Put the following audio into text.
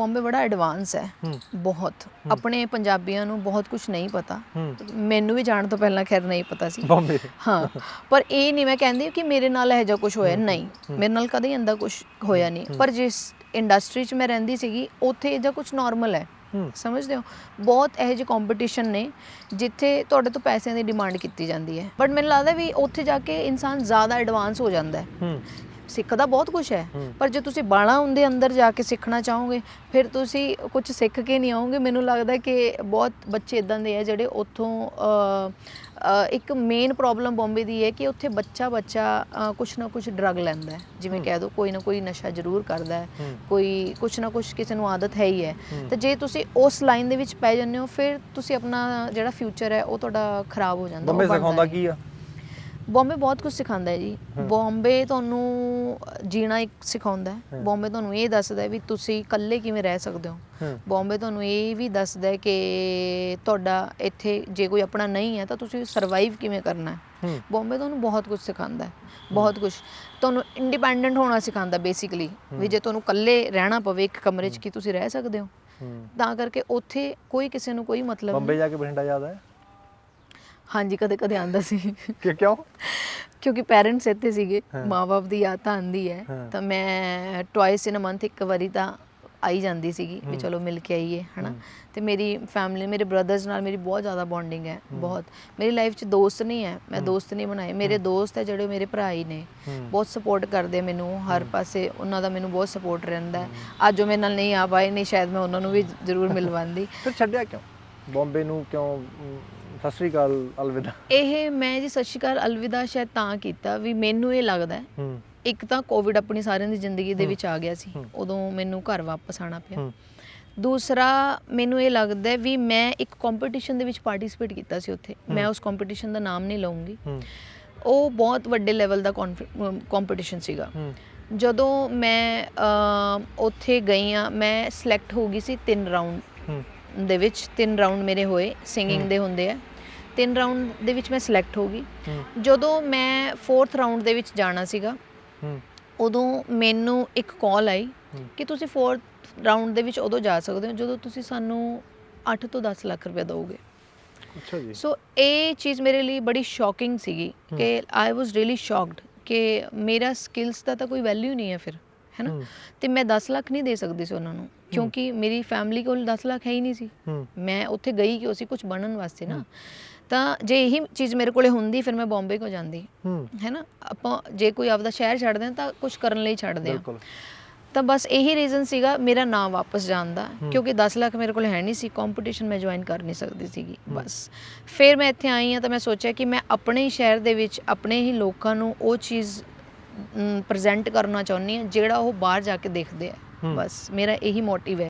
ਬੰਬੇ ਬੜਾ ਐਡਵਾਂਸ ਹੈ। ਬਹੁਤ। ਆਪਣੇ ਪੰਜਾਬੀਆਂ ਨੂੰ ਬਹੁਤ ਕੁਝ ਨਹੀਂ ਪਤਾ। ਮੈਨੂੰ ਵੀ ਜਾਣ ਤੋਂ ਪਹਿਲਾਂ ਖੈਰ ਨਹੀਂ ਪਤਾ ਸੀ। ਬੰਬੇ ਹਾਂ। ਪਰ ਇਹ ਨਹੀਂ ਮੈਂ ਕਹਿੰਦੀ ਕਿ ਮੇਰੇ ਨਾਲ ਇਹੋ ਜਿਹਾ ਕੁਝ ਹੋਇਆ। ਨਹੀਂ। ਮੇਰੇ ਨਾਲ ਕਦੇ ਇੰਦਾ ਕੁਝ ਹੋਇਆ ਨਹੀਂ। ਪਰ ਜਿਸ ਇੰਡਸਟਰੀ 'ਚ ਮੈਂ ਰਹਿੰਦੀ ਸੀਗੀ ਉੱਥੇ ਇਹ ਜਿਹਾ ਕੁਝ ਨਾਰਮਲ ਹੈ। ਸਮਝਦੇ ਹੋ? ਬਹੁਤ ਇਹੋ ਜਿਹੇ ਕੰਪੀਟੀਸ਼ਨ ਨੇ ਜਿੱਥੇ ਤੁਹਾਡੇ ਤੋਂ ਪੈਸਿਆਂ ਦੀ ਡਿਮਾਂਡ ਕੀਤੀ ਜਾਂਦੀ ਹੈ। ਬਟ ਮੈਨੂੰ ਲੱਗਦਾ ਵੀ ਉੱਥੇ ਜਾ ਕੇ ਇਨਸਾਨ ਜ਼ਿਆਦਾ ਐਡਵਾਂਸ ਹੋ ਜਾਂਦਾ ਹੂੰ। ਸਿੱਖਦਾ ਬਹੁਤ ਕੁਝ ਹੈ। ਪਰ ਜੇ ਤੁਸੀਂ ਬਾਣਾ ਉਹਦੇ ਅੰਦਰ ਜਾ ਕੇ ਸਿੱਖਣਾ ਚਾਹੋਗੇ ਫਿਰ ਤੁਸੀਂ ਕੁਝ ਸਿੱਖ ਕੇ ਨਹੀਂ ਆਓਗੇ। ਮੈਨੂੰ ਲੱਗਦਾ ਕਿ ਬਹੁਤ ਬੱਚੇ ਇਦਾਂ ਦੇ ਆ ਜਿਹੜੇ ਉੱਥੋਂ ਇੱਕ ਮੇਨ ਪ੍ਰੋਬਲਮ ਬੰਬੇ ਦੀ ਹੈ ਕਿ ਉੱਥੇ ਬੱਚਾ ਬੱਚਾ ਕੁਝ ਨਾ ਕੁਝ ਡਰਗ ਲੈਂਦਾ ਹੈ। ਜਿਵੇਂ ਕਹਿ ਦੋ ਕੋਈ ਨਾ ਕੋਈ ਨਸ਼ਾ ਜ਼ਰੂਰ ਕਰਦਾ ਹੈ। ਕੋਈ ਕੁਝ ਨਾ ਕੁਝ ਕਿਸੇ ਨੂੰ ਆਦਤ ਹੈ ਹੀ ਹੈ। ਤੇ ਜੇ ਤੁਸੀਂ ਉਸ ਲਾਈਨ ਦੇ ਵਿੱਚ ਪੈ ਜਾਂਦੇ ਹੋ ਫਿਰ ਤੁਸੀਂ ਆਪਣਾ ਜਿਹੜਾ ਫਿਊਚਰ ਹੈ ਉਹ ਤੁਹਾਡਾ ਖਰਾਬ ਹੋ ਜਾਂਦਾ ਬੰਬੇ ਸਿਖਾਉਂਦਾ। ਕੀ ਆ? ਬੰਬੇ ਬਹੁਤ ਕੁਝ ਸਿਖਾਉਂਦਾ ਹੈ ਜੀ। ਬੰਬੇ ਤੁਹਾਨੂੰ ਜੀਣਾ ਇੱਕ ਸਿਖਾਉਂਦਾ ਹੈ। ਬੰਬੇ ਤੁਹਾਨੂੰ ਇਹ ਦੱਸਦਾ ਹੈ ਵੀ ਤੁਸੀਂ ਇਕੱਲੇ ਕਿਵੇਂ ਰਹਿ ਸਕਦੇ ਹੋ। ਬੰਬੇ ਤੁਹਾਨੂੰ ਇਹ ਵੀ ਦੱਸਦਾ ਹੈ ਕਿ ਤੁਹਾਡਾ ਇੱਥੇ ਜੇ ਕੋਈ ਆਪਣਾ ਨਹੀਂ ਹੈ ਤਾਂ ਤੁਸੀਂ ਸਰਵਾਈਵ ਕਿਵੇਂ ਕਰਨਾ ਹੈ। ਬੰਬੇ ਤੁਹਾਨੂੰ ਬਹੁਤ ਕੁਝ ਸਿਖਾਉਂਦਾ ਹੈ। ਬਹੁਤ ਕੁਝ ਤੁਹਾਨੂੰ ਇੰਡੀਪੈਂਡੈਂਟ ਹੋਣਾ ਸਿਖਾਉਂਦਾ ਬੇਸਿਕਲੀ ਵੀ ਜੇ ਤੁਹਾਨੂੰ ਇਕੱਲੇ ਰਹਿਣਾ ਪਵੇ ਇੱਕ ਕਮਰੇ 'ਚ ਕੀ ਤੁਸੀਂ ਰਹਿ ਸਕਦੇ ਹੋ। ਤਾਂ ਕਰਕੇ ਉੱਥੇ ਕੋਈ ਕਿਸੇ ਨੂੰ ਕੋਈ ਮਤਲਬ ਬੰਬੇ ਨਹੀਂ। ਜਾ ਕੇ ਬਠਿੰਡਾ ਯਾਦ ਹੈ ਹਾਂਜੀ ਕਦੇ ਕਦੇ ਆਂਦਾ ਸੀ। ਕਿ ਕਿਉਂ? ਕਿਉਂਕਿ ਪੇਰੈਂਟਸ ਇੱਥੇ ਸੀਗੇ। ਮਾਪੇ ਦੀ ਯਾਦ ਤਾਂ ਆਂਦੀ ਹੈ। ਤਾਂ ਮੈਂ ਟਵਾਈਸ ਇਨ ਅ ਮੰਥ ਇੱਕ ਵਾਰੀ ਤਾਂ ਆਈ ਜਾਂਦੀ ਸੀਗੀ ਵੀ ਚਲੋ ਮਿਲ ਕੇ ਆਈਏ ਹਨਾ? ਤੇ ਮੇਰੀ ਫੈਮਿਲੀ ਮੇਰੇ ਬ੍ਰਦਰਸ ਨਾਲ ਮੇਰੀ ਬਹੁਤ ਜ਼ਿਆਦਾ ਬੌਂਡਿੰਗ ਹੈ ਬਹੁਤ। ਮੇਰੀ ਲਾਈਫ 'ਚ ਦੋਸਤ ਨਹੀਂ ਹੈ ਮੈਂ ਦੋਸਤ ਨਹੀਂ ਬਣਾਏ। ਮੇਰੇ ਦੋਸਤ ਹੈ ਜਿਹੜੇ ਮੇਰੇ ਭਰਾ ਹੀ ਨੇ। ਬਹੁਤ ਸਪੋਰਟ ਕਰਦੇ ਮੈਨੂੰ ਹਰ ਪਾਸੇ ਉਹਨਾਂ ਦਾ ਮੈਨੂੰ ਬਹੁਤ ਸਪੋਰਟ ਰਹਿੰਦਾ ਅੱਜ ਉਹ ਮੇਰੇ ਨਾਲ ਨਹੀਂ ਆ ਪਾਏ ਨਹੀਂ ਸ਼ਾਇਦ ਮੈਂ ਉਹਨਾਂ ਨੂੰ ਵੀ ਜ਼ਰੂਰ ਮਿਲਵਾਉਂਦੀ। ਫਿਰ ਛੱਡਿਆ ਕਿਉਂ? ਬੰਬੇ ਨੂੰ ਕਿਉਂ ਸਤਿ ਸ੍ਰੀ ਅਕਾਲ ਅਲਵਿਦਾ। ਇਹ ਮੈਂ ਜੀ ਸਤਿ ਸ਼੍ਰੀ ਅਕਾਲ ਅਲਵਿਦਾ ਸ਼ਾਇਦ ਤਾਂ ਕੀਤਾ ਵੀ ਮੈਨੂੰ ਇਹ ਲੱਗਦਾ ਹੈ ਇੱਕ ਤਾਂ ਕੋਵਿਡ ਆਪਣੀ ਸਾਰਿਆਂ ਦੀ ਜ਼ਿੰਦਗੀ ਦੇ ਵਿੱਚ ਆ ਗਿਆ ਸੀ ਉਦੋਂ ਮੈਨੂੰ ਘਰ ਵਾਪਸ ਆਣਾ ਪਿਆ। ਦੂਸਰਾ ਮੈਨੂੰ ਇਹ ਲੱਗਦਾ ਵੀ ਮੈਂ ਇੱਕ ਕੰਪੀਟੀਸ਼ਨ ਦੇ ਵਿੱਚ ਪਾਰਟਿਸਿਪੇਟ ਕੀਤਾ ਸੀ ਉੱਥੇ। ਮੈਂ ਉਸ ਕੰਪੀਟੀਸ਼ਨ ਦਾ ਨਾਮ ਨਹੀਂ ਲਵਾਂਗੀ ਉਹ ਬਹੁਤ ਵੱਡੇ ਲੈਵਲ ਦਾ ਕੰਪੀਟੀਸ਼ਨ ਸੀਗਾ। ਜਦੋਂ ਮੈਂ ਉੱਥੇ ਗਈ ਆ ਮੈਂ ਸਿਲੈਕਟ ਹੋ ਗਈ ਸੀ ਤਿੰਨ ਰਾਊਂਡ ਹੂੰ। ਦੇ ਵਿੱਚ ਤਿੰਨ ਰਾਊਂਡ ਮੇਰੇ ਹੋਏ ਸਿੰਗਿੰਗ ਦੇ ਹੁੰਦੇ ਆ। ਤਿੰਨ ਰਾਊਂਡ ਦੇ ਵਿੱਚ ਮੈਂ ਸਿਲੈਕਟ ਹੋ ਗਈ। ਜਦੋਂ ਮੈਂ 4th ਰਾਊਂਡ ਦੇ ਵਿੱਚ ਜਾਣਾ ਸੀਗਾ ਉਦੋਂ ਮੈਨੂੰ ਇੱਕ ਕਾਲ ਆਈ। ਕਿ ਤੁਸੀਂ 4th ਰਾਊਂਡ ਦੇ ਵਿੱਚ ਉਦੋਂ ਜਾ ਸਕਦੇ ਹੋ ਜਦੋਂ ਤੁਸੀਂ ਸਾਨੂੰ 8 ਤੋਂ 10 ਲੱਖ ਰੁਪਏ ਦਿਓਗੇ। ਅੱਛਾ ਜੀ। ਸੋ ਇਹ ਚੀਜ਼ ਮੇਰੇ ਲਈ ਬੜੀ ਸ਼ੌਕਿੰਗ ਸੀਗੀ ਕਿ ਆਈ ਵਾਸ ਰੀਲੀ ਸ਼ੌਕਡ ਕਿ ਮੇਰਾ ਸਕਿੱਲਸ ਦਾ ਤਾਂ ਕੋਈ ਵੈਲਿਊ ਨਹੀਂ ਹੈ ਫਿਰ। ਹੈਨਾ। ਤੇ ਮੈਂ 10 ਲੱਖ ਨਹੀਂ ਦੇ ਸਕਦੀ ਸੀ ਉਹਨਾਂ ਨੂੰ ਕਿਉਂਕਿ ਮੇਰੀ ਫੈਮਿਲੀ ਕੋਲ 10 ਲੱਖ ਹੈ ਹੀ ਨਹੀਂ ਸੀ। ਮੈਂ ਉੱਥੇ ਗਈ ਕਿ ਸੀ? ਕੁਝ ਬਣਨ ਵਾਸਤੇ ਨਾ। ਤਾਂ ਜੇ ਇਹੀ ਚੀਜ਼ ਮੇਰੇ ਕੋਲੇ ਹੁੰਦੀ ਫਿਰ ਮੈਂ ਬੰਬੇ ਕੋ ਜਾਂਦੀ। ਹੂੰ। ਹੈ ਨਾ ਆਪਾਂ ਜੇ ਕੋਈ ਆਪਦਾ ਸ਼ਹਿਰ ਛੱਡਦੇ ਹਾਂ ਤਾਂ ਕੁਝ ਕਰਨ ਲਈ ਛੱਡਦੇ ਬਿਲਕੁਲ। ਤਾਂ ਬਸ ਇਹੀ ਰੀਜ਼ਨ ਸੀਗਾ ਮੇਰਾ ਨਾਮ ਵਾਪਸ ਜਾਣ ਦਾ ਕਿਉਂਕਿ 10 ਲੱਖ ਮੇਰੇ ਕੋਲ ਹੈ ਨਹੀਂ ਸੀ ਕੰਪੀਟੀਸ਼ਨ ਮੈਂ ਜੁਆਇਨ ਕਰ ਨਹੀਂ ਸਕਦੀ ਸੀਗੀ ਬਸ। ਫਿਰ ਮੈਂ ਇੱਥੇ ਆਈ ਹਾਂ ਤਾਂ ਮੈਂ ਸੋਚਿਆ ਕਿ ਮੈਂ ਆਪਣੇ ਹੀ ਸ਼ਹਿਰ ਦੇ ਵਿੱਚ ਆਪਣੇ ਹੀ ਲੋਕਾਂ ਨੂੰ ਉਹ ਚੀਜ਼ ਪ੍ਰੈਜ਼ੈਂਟ ਕਰਨਾ ਚਾਹੁੰਦੀ ਹਾਂ ਜਿਹੜਾ ਉਹ ਬਾਹਰ ਜਾ ਕੇ ਦੇਖਦੇ ਆ। ਬਸ ਮੇਰਾ ਇਹੀ ਮੋਟਿਵ ਹੈ